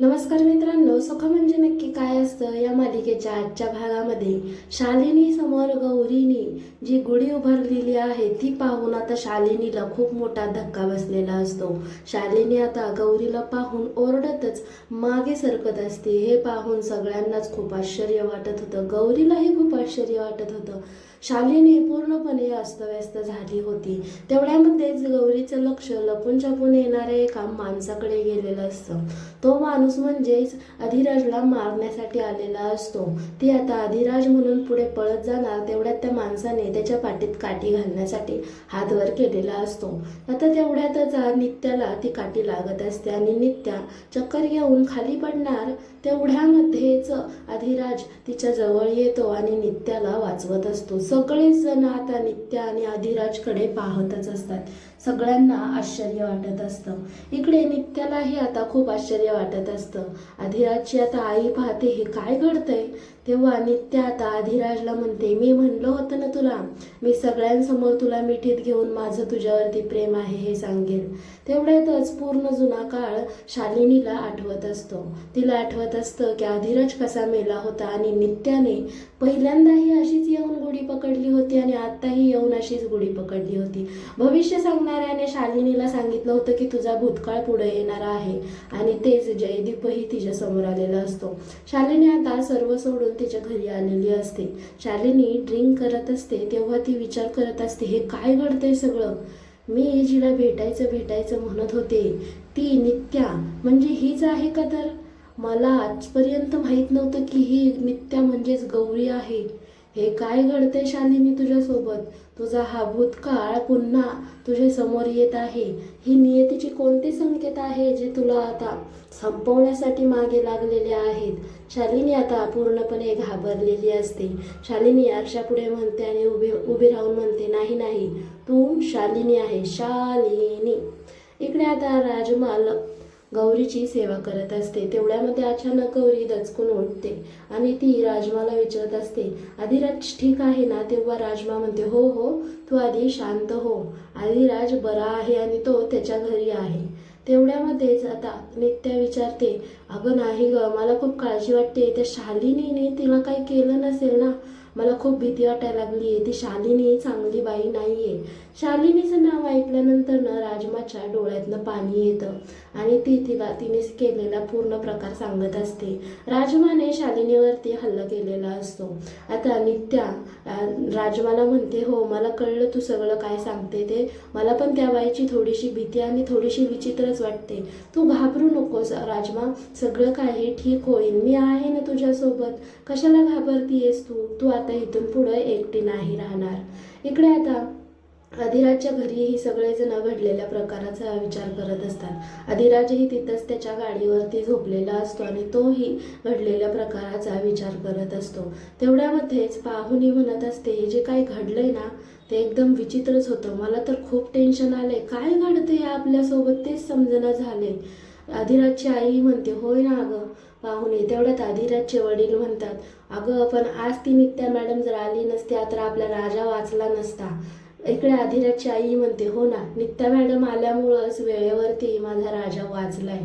नमस्कार मित्रांनो सुख म्हणजे नक्की काय असतं या मालिकेच्या आजच्या भागामध्ये शालिनी समोर गौरीनी जी गुढी उभारलेली आहे ती पाहून आता शालिनीला खूप मोठा धक्का बसलेला असतो. शालिनी आता गौरीला पाहून ओरडतच मागे सरकत असते. हे पाहून सगळ्यांनाच खूप आश्चर्य वाटत होतं. गौरीलाही खूप आश्चर्य वाटत होतं. शालिनी पूर्णपणे अस्तव्यस्त झाली होती. तेवढ्यामध्येच गौरीचं लक्ष लपून छपून येणाऱ्या एका माणसाकडे गेलेलं असतं. तो माणूस माणूस म्हणजेच अधिराजला मारण्यासाठी आलेला असतो. ती आता अधिराज म्हणून पुढे पळत जाणार तेवढ्यात त्या माणसाने त्याच्या पाठीत काठी घालण्यासाठी हात वर केलेला असतो. आता तेवढ्यातच नित्याला ती काठी लागत असते आणि नित्या चक्कर घेऊन खाली पडणार तेवढ्यामध्येच अधिराज तिच्या जवळ येतो आणि नित्याला वाचवत असतो. सगळेच जण आता नित्या आणि अधिराजकडे पाहतच असतात. सगळ्यांना आश्चर्य वाटत असतं. इकडे नित्यालाही आता खूप आश्चर्य वाटत असतं. अधिराजची आता आई पाहते हे काय घडतंय? तेव्हा नित्या आता अधिराजला म्हणते मी म्हणलं होतं ना तुला मी सगळ्यांसमोर तुला मिठीत घेऊन माझं तुझ्यावरती प्रेम आहे हे सांगेल तेवढ्यातच पूर्ण जुना काळ शालिनीला आठवत असतो. तिला आठवत असतं की अधिराज कसा मेला होता आणि नित्याने पहिल्यांदाही अशीच येऊन गुढी पकडली होती आणि आत्ताही येऊन अशीच गुढी पकडली होती. भविष्य सांग सांगणाऱ्याने शालिनीला सांगितलं होतं की तुझा भूतकाळ पुढे येणार आहे. आणि तेच जयदीपही तिच्या समोर आलेला असतो. शालिनी आता सर्व सोडून तिच्या घरी आलेली असते. शालिनी ड्रिंक करत असते तेव्हा ती विचार करत असते हे काय घडतंय सगळं? मी जिला भेटायचं भेटायचं म्हणत होते. ती नित्या म्हणजे हीच आहे का तर? मला आजपर्यंत माहीत नव्हतं की ही नित्या म्हणजेच गौरी आहे. हे काय घडते शालिनी तुझ्यासोबत? तुझा हा भूतकाळ पुन्हा तुझ्या समोर येत आहे. ही नियतीची कोणती संकेत आहे जे तुला आता संपवण्यासाठी मागे लागलेले आहेत? शालिनी आता पूर्णपणे घाबरलेली असते. शालिनी आरशापुढे म्हणते आणि उभी उभी राहून म्हणते नाही नाही. तू शालिनी आहे. शालिनी. इकडे आता राजमाल गौरीची सेवा करत असते. तेवढ्यामध्ये अचानक गौरी दचकून उठते आणि ती राजमाला विचारत असते आधिराज ठीक आहे ना? तेव्हा राजमा म्हणते हो हो तू आधी शांत हो. आधिराज बरा आहे आणि तो त्याच्या घरी आहे. तेवढ्यामध्येच आता नित्या विचारते अगं नाही ग मला खूप काळजी वाटते. त्या शालिनीने तिला काही केलं नसेल ना? मला खूप भीती वाटायला लागली आहे. ती शालिनी चांगली बाई नाहीये. शालिनीचं नाव ऐकल्यानंतर ना राजमाच्या डोळ्यातनं पाणी येतं आणि ती तिला तिने केलेला पूर्ण प्रकार सांगत असते. राजमाने शालिनीवरती हल्ला केलेला असतो. आता नित्या राजमाला म्हणते हो मला कळलं तू सगळं काय सांगते ते. मला पण त्या बाईची थोडीशी भीती आणि थोडीशी विचित्रच वाटते. तू घाबरू नकोस राजमा. सगळं काही ठीक होईल. मी आहे ना तुझ्यासोबत. कशाला घाबरतीयेस तू? तू आता इथून पुढं एकटी नाही राहणार. इकडे आता अधिराजच्या घरीही सगळेजण घडलेल्या प्रकाराचा विचार करत असतात. अधिराजही तिथंच त्याच्या गाडीवरती झोपलेला असतो आणि तोही घडलेल्या प्रकाराचा विचार करत असतो. तेवढ्यामध्येच पाहुणी म्हणत असते हे जे काही घडलंय ना ते एकदम विचित्रच होतं. मला तर खूप टेन्शन आलंय. काय घडतंय आपल्यासोबत? तेच समजणं झाले अधिराजची आई म्हणते होय ना अगं पाहुणे तेवढ्यात अधिराजचे वडील म्हणतात अगं पण आज ती नित्या मॅडम जर आली नसती तर आपला राजा वाचला नसता. इकडे अधिराजची आई म्हणते हो ना नित्या मॅडम आल्यामुळंच वेळेवरती माझा राजा वाचलाय.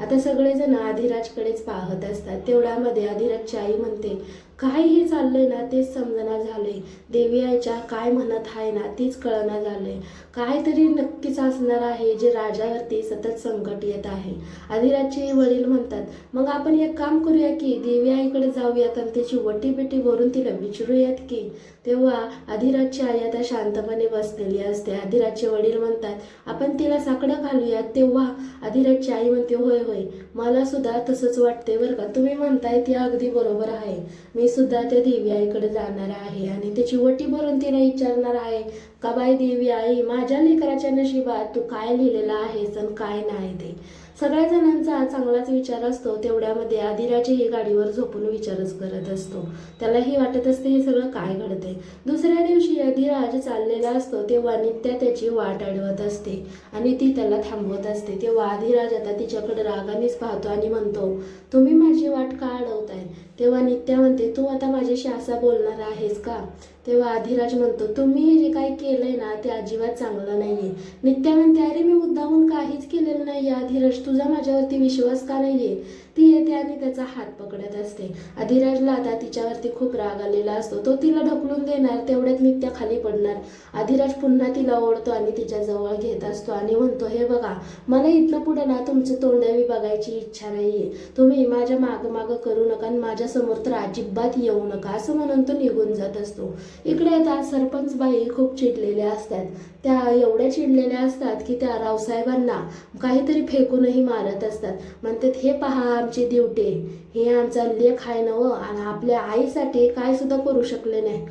आता सगळेजण अधिराजकडेच पाहत असतात. तेवढ्यामध्ये अधिराजची आई म्हणते काय हे चाललंय ना तेच समजना झालंय. देवी आईच्या काय म्हणत आहे ना तीच कळना झालंय. काहीतरी नक्कीच असणार आहे जे राजावरती सतत संकट येत आहे. अधिराजचे वडील म्हणतात मग आपण एक काम करूया की देवी आईकडे जाऊयात आणि त्याची वटी बिटी भरून तिला विचारूयात की. तेव्हा अधिराजची आई आता शांतपणे बसलेली असते. अधिराजचे वडील म्हणतात आपण तिला साकडं घालूयात. तेव्हा अधिराजची आई म्हणते होय होय. मला सुद्धा तसंच वाटते बरं का. तुम्ही म्हणताय ती अगदी बरोबर आहे. मी सुद्धा त्या देवी आईकडे जाणार आहे आणि त्याची वटी भरून तिला विचारणार आहे का बाई देवी आई माझ्या लेकराच्या नशिबात तू काय लिहिलेलं आहेस आणि काय नाही ते? सगळ्या जणांचा चांगलाच विचार असतो. तेवढ्यामध्ये आदिराजही गाडीवर झोपून विचारच करत असतो. त्यालाही वाटत असते हे सगळं काय घडते दुसऱ्या दिवशी अधिराज चाललेला असतो तेव्हा नित्या त्याची वाट अडवत असते आणि ती त्याला थांबवत असते. तेव्हा अधिराज आता तिच्याकडे रागानेच पाहतो आणि म्हणतो तुम्ही माझी वाट का अडवताय? तेव्हा नित्या म्हणते तू आता माझ्याशी असा बोलणार आहेस का? तेव्हा अधिराज म्हणतो तुम्ही हे जे काही केलंय ना ते अजिबात चांगलं नाहीये. नित्या म्हणते अरे मी मुद्दामून काहीच केलेलं नाहीये अधिराज तुझा माझ्यावरती विश्वास का नाहीये? ती येते आणि त्याचा हात पकडत असते. अधिराजला आता तिच्यावरती खूप राग आलेला असतो. तो तिला ढकलून देणार तेवढ्यात नित्या खाली पडणार. अधिराज पुन्हा तिला ओढतो आणि तिच्या जवळ घेत असतो आणि म्हणतो हे बघा मला इथनं पुढे ना तुमचं तोंडावी बघायची इच्छा नाहीये. तुम्ही माझ्या माग मागं करू नका आणि माझ्यासमोर तर अजिबात येऊ नका असं म्हणून तो निघून जात असतो. इकडे आता सरपंच बाई खूप चिडलेल्या असतात. त्या एवढ्या चिडलेल्या असतात की त्या रावसाहेबांना काहीतरी फेकूनही मारत असतात. म्हणतात हे पहा आमचे दिवटे हे आमचा लेख आहे नव आणि आपल्या आईसाठी काय सुद्धा करू शकले नाही.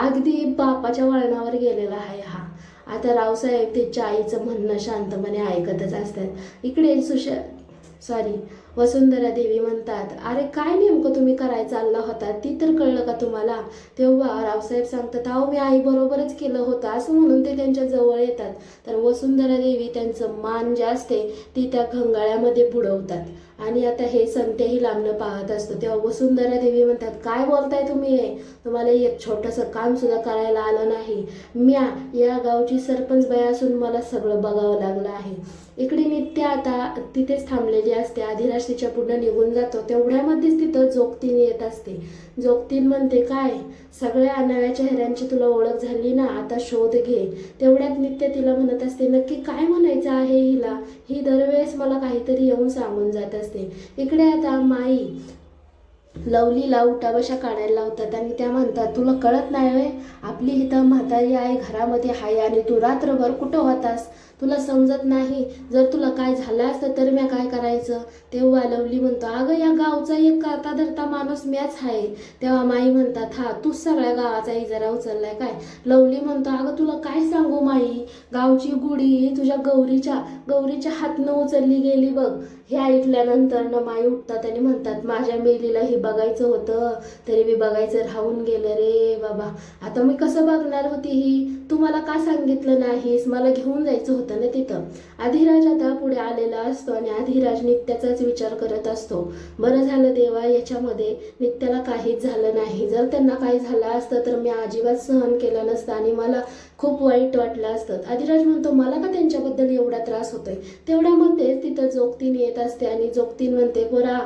अगदी बापाच्या वळणावर गेलेला आहे हा. आता रावसाहेब त्याच्या आईचं म्हणणं शांतपणे ऐकतच असतात. इकडे सुशा सॉरी वसुंधरा देवी म्हणतात अरे काय नेमकं तुम्ही करायला चालला होता? ती तर कळलं का तुम्हाला? तेव्हा रावसाहेब सांगतात अहो मी आई बरोबरच केलं होतं असं म्हणून ते त्यांच्या जवळ येतात. तर वसुंधरा देवी त्यांचं मान जे असते ती त्या घंगाळ्यामध्ये बुडवतात. आणि आता हे संतेही लांबणं पाहत असतो. तेव्हा वसुंधरा देवी म्हणतात काय बोलताय तुम्ही हे? तुम्हाला एक छोटंसं काम सुद्धा करायला आलं नाही. म्या या गावची सरपंच बाई असून मला सगळं बघावं लागलं आहे. इकडे नित्य आता तिथेच थांबलेली असते. अधिराज तिच्या पुढे निघून जातो. तेवढ्यामध्येच तिथं जोगतीन येत असते. जोगतीन म्हणते काय? सगळ्या नव्या चेहऱ्यांची तुला ओळख झाली ना? आता शोध घे. तेवढ्यात नित्य तिला म्हणत असते नक्की काय म्हणायचं आहे हिला? ही दरवेळेस मला काहीतरी येऊन सांगून जात असते. इकडे आता माई लवलीला उठाबशा काढायला लावतात आणि त्या म्हणतात तुला कळत नाही आपली इथं म्हातारी आई घरामध्ये आहे आणि तू रात्रभर कुठं होतास? तुला समजत नाही. जर तुला काय झालं असतं तर मी काय करायचं? तेव्हा लवली म्हणतो अगं या गावचा एक करता धरता माणूस मॅच आहे. तेव्हा माई म्हणतात हा तूच सगळ्या गावाचा इजारा उचललाय काय? लवली म्हणतो अगं तुला काय सांगू माई? गावची गुढी तुझ्या गौरीच्या गौरीच्या हातनं उचलली गेली बघ. हे ऐकल्यानंतर ना माई उठतात आणि म्हणतात माझ्या मेलीला हे बघायचं होतं. तरी मी बघायचं राहून गेलं रे बाबा. आता मी कसं बघणार होती ही? तू मला का सांगितलं नाहीस? मला घेऊन जायचं होतं ना तिथं. अधिराज आता पुढे आलेला असतो आणि अधिराज नित्याचाच विचार करत असतो. बरं झालं देवा याच्यामध्ये नित्याला काहीच झालं नाही. जर त्यांना काही झालं असतं तर मी अजिबात सहन केलं नसतं आणि मला खूप वाईट वाटलं असतं. अधिराज म्हणतो मला का त्यांच्याबद्दल एवढा त्रास होतोय? तेवढ्यामध्येच तिथं जोगतीन येत असते आणि जोगतीन म्हणते बरा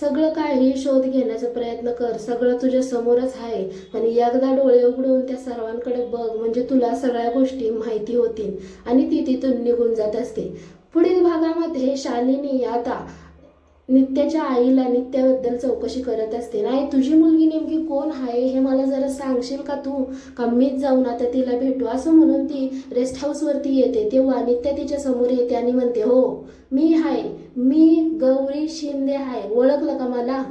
सगळं काही शोध घेण्याचा प्रयत्न कर. सगळं तुझ्या समोरच आहे. आणि एकदा डोळे उघडून त्या सर्वांकडे बघ. म्हणजे तुला सगळ्या गोष्टी माहिती होतील. आणि ती तिथून निघून जात असते. पुढील भागामध्ये शालिनी आता नित्याच्या आईला नित्याबद्दल चौकशी करत असते. नाही तुझी मुलगी नेमकी कोण आहे हे मला जरा सांगशील का तू? का मीच जाऊन आता तिला भेटू? असं म्हणून ती रेस्ट हाऊसवरती येते. तेव्हा नित्या तिच्या समोर येते आणि म्हणते हो मी आहे. मी गौरी शिंदे आहे. ओळखलं का मला?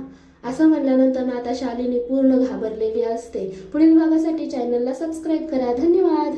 असं म्हणल्यानंतर ना आता शालिनी पूर्ण घाबरलेली असते. पुढील भागासाठी चॅनलला सबस्क्राईब करा. धन्यवाद.